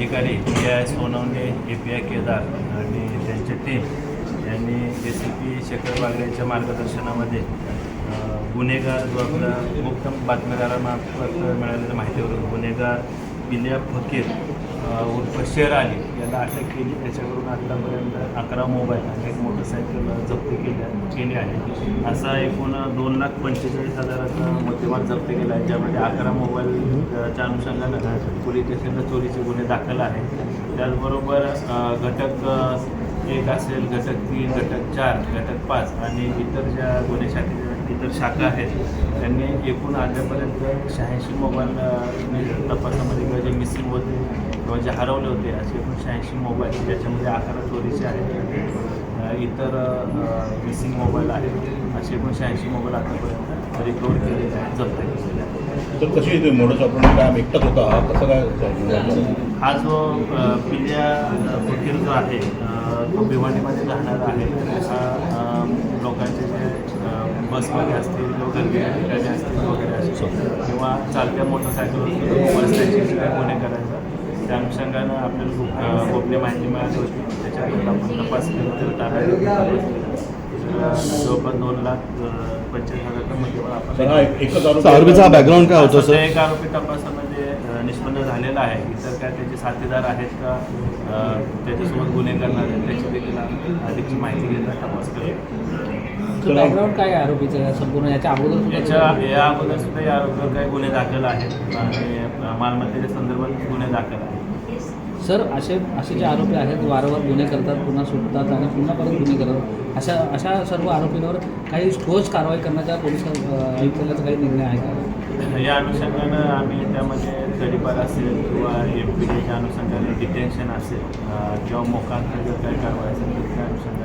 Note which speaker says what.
Speaker 1: अधिकारी P I Sonawane A P I Kedar आणि त्यांची टीम यांनी A C P Shekhar Bagde यांच्या मार्गदर्शनामध्ये गुन्हेगार जो आपला मुक्त बातमीदारामार्फत मिळालेल्या माहितीवरून गुन्हेगार बिलिया फकीर उर्फ शेर अली याला अटक केली. त्याच्यावरून आत्तापर्यंत अकरा मोबाईल आणि एक मोटरसायकल जप्त केल्या केली आहे. असा एकूण दोन लाख पंचेचाळीस हजाराचा मुद्देमाल जप्त केला आहे. ज्यामध्ये अकरा मोबाईलच्या अनुषंगानं पोलीस स्टेशनला चोरीचे गुन्हे दाखल आहे त्याचबरोबर घटक एक असेल घटक तीन घटक चार घटक पाच आणि इतर ज्या गुन्हे शाखेच्या इतर शाखा आहेत त्यांनी एकूण आतापर्यंत शहाऐंशी मोबाईल नि- तपासामध्ये किंवा जे मिसिंग होते किंवा जे हरवले होते असे एकूण शहाऐंशी मोबाईल ज्याच्यामध्ये अकरा चोरीचे आहेत. इतर मिसिंग मोबाईल आहेत. असे एकूण शहाऐंशी मोबाईल आतापर्यंत रिकवर केलेले आहेत जप्त केलेले आहेत
Speaker 2: तर कशी येते मोडस आपण काय एकटाच होता हा? कसं काय
Speaker 1: हा जो अ, फकीर जो आहे तो भिवंडीमध्ये राहणार आहे. हा लोकांचे बसमध्ये असतील किंवा गर्दी ठिकाणी असतील वगैरे असतील किंवा चालत्या मोटरसायकलवर रस्त्याचे काही गुन्हे करायचा त्या अनुषंगानं आपल्याला अ, गोपनीय माहिती मिळाली होती. त्याच्यावर आपण तपास केला तर ताब्यात जवळपास दोन लाख पंचवीस
Speaker 2: हा
Speaker 3: आरोपीचा बॅकग्राऊंड काय होतं सर
Speaker 1: एक आरोपी तपासामध्ये निष्पन्न झालेला आहे. इतर काय त्याचे साथीदार आहेत का त्याच्यासोबत गुन्हे करणार आहेत त्याची देखील अधिकची माहिती घेता तपास करू.
Speaker 4: बॅकग्राऊंड काय आरोपीचं? संपूर्ण याच्या अगोदर
Speaker 1: याच्या या अगोदर सुद्धा या आरोपीवर काही गुन्हे दाखल आहेत. आणि मालमत्तेच्या संदर्भात गुन्हे दाखल आहेत.
Speaker 4: सर असे असे जे आरोपी आहेत वारंवार गुन्हे करतात पुन्हा सुटतात आणि पुन्हा परत गुन्हे करतात. अशा अशा सर्व आरोपींवर काही ठोस कारवाई करण्याचा पोलीस आयुक्तालयाचा काही निर्णय आहे का?
Speaker 1: या अनुषंगानं आम्ही त्यामध्ये तडीपार असेल किंवा एम पी डीच्या अनुषंगाने डिटेन्शन असेल किंवा मोकांतर जर काही कारवाई असेल तर त्या अनुषंगाने